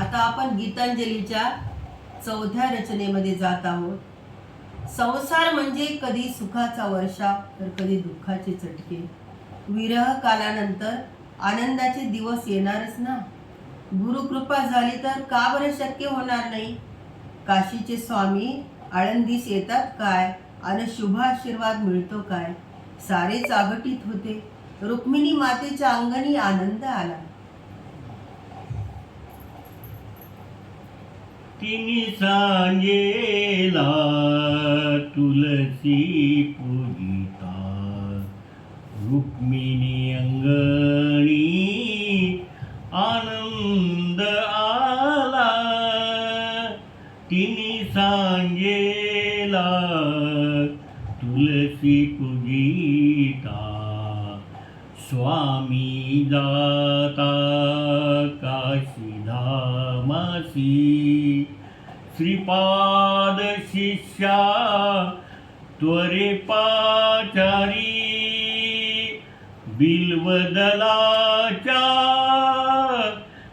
आता आपण गीतांजलीच्या चौथ्या रचनेमध्ये जात आहोत. संसार म्हणजे कधी सुखाचा वर्षा तर कधी दुःखाचे चटके. विरह कालानंतर आनंदाचे दिवस येणारच ना? गुरुकृपा झाली तर का बरं शक्य होणार नाही? काशीचे स्वामी आळंदीस येतात काय? आणि शुभ आशीर्वाद मिळतो काय? सारे जागटीत होते. रुक्मिणी मातेच्या अंगणी आनंद आला. तिनी सांगेला तुलसी पूजिता रुक्मिणी अंगणी आनंद आला. तिनी सांगेला तुलसी पूजिता स्वामी जाता काशीधामासी। श्रीपाद शिष्या त्वरे पाचारी बिल्वदलाच्या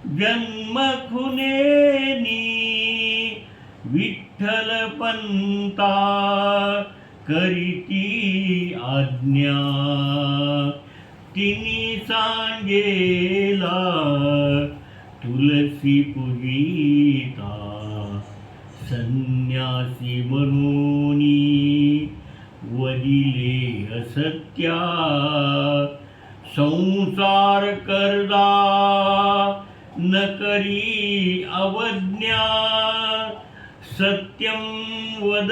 जन्मखुनेनी। विठ्ठल पंता करीती आज्ञा। तिनी सांगेला तुलसी पूजिता संन्यासी म्हणूनी वदिले असत्या संसार करदा न करी अवज्ञा सत्यं वद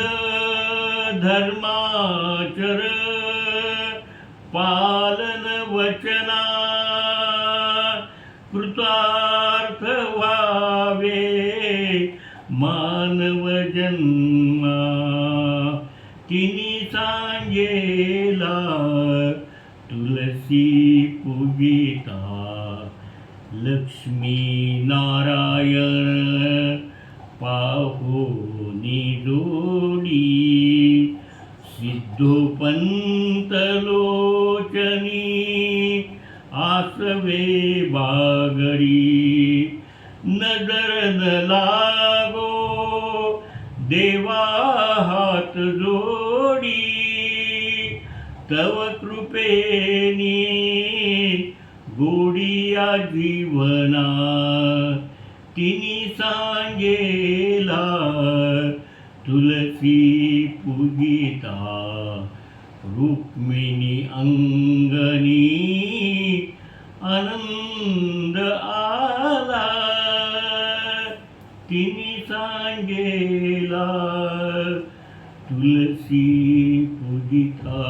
धर्माचर पालन वचना कृतार्थ व्हावे मानव जन्मा तिनी सांगेला तुलसी पूजिता लक्ष्मी नारायण पाहुनी जोडी. सिद्धोपंत आसवे बागडी नजर न लागो देवा हात जोडी तव कृपेनी गोडिया जीवना तिनी सांगेला तुलसी पूजिता रुक्मिणी अंगणी आनंद आला तिने सांगेला तुलसी पूजिता